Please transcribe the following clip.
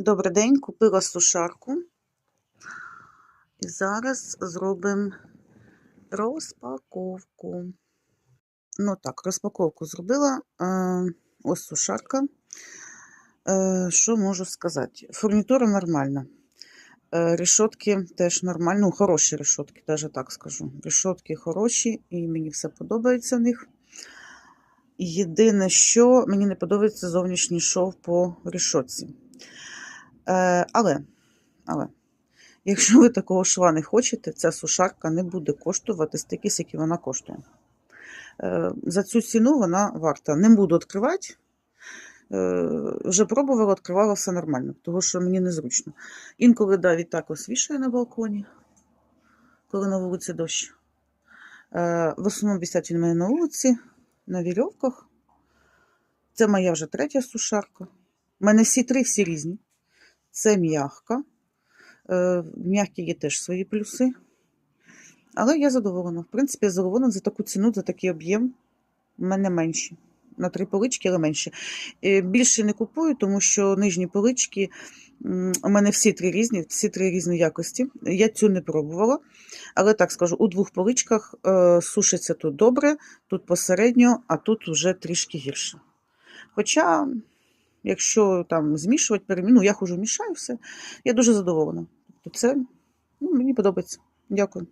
Добрий день, купила сушарку. І зараз зробимо розпаковку. Ну так, розпаковку зробила. Е, Ось сушарка. Е, Що можу сказати? Фурнітура нормальна. Е, теж нормально, ну, хороші решотки, навіть так скажу. Решотки хороші, і мені все подобається в них. Єдине, що мені не подобається зовнішній шов по решотці. Е, але, але, якщо ви такого шва не хочете, ця сушарка не буде коштувати стільки, скільки вона коштує. Е, за цю ціну вона варта. Не буду відкривати. Е, вже пробувала, відкривала все нормально, тому що мені незручно. Інколи да, відтак ось вішаю на балконі, коли на вулиці дощ. В основному висять він мене на вулиці, на вірьовках. Це моя вже третя сушарка. У мене всі три, всі різні. Це м'ягка. Е, В м'ягкі є теж свої плюси. Але я задоволена. В принципі, я задоволена за таку ціну, за такий об'єм. У мене менші. На три полички, але менші. Е, Більше не купую, тому що нижні полички у мене всі три різні, всі три різні якості. Я цю не пробувала. Але так скажу, у двох поличках е, сушиться тут добре, тут посередньо, а тут вже трішки гірше. Хоча, якщо там змішувати, переміну, ну, я хожу, мішаю все, я дуже задоволена. Тобто це ну, мені подобається. Дякую.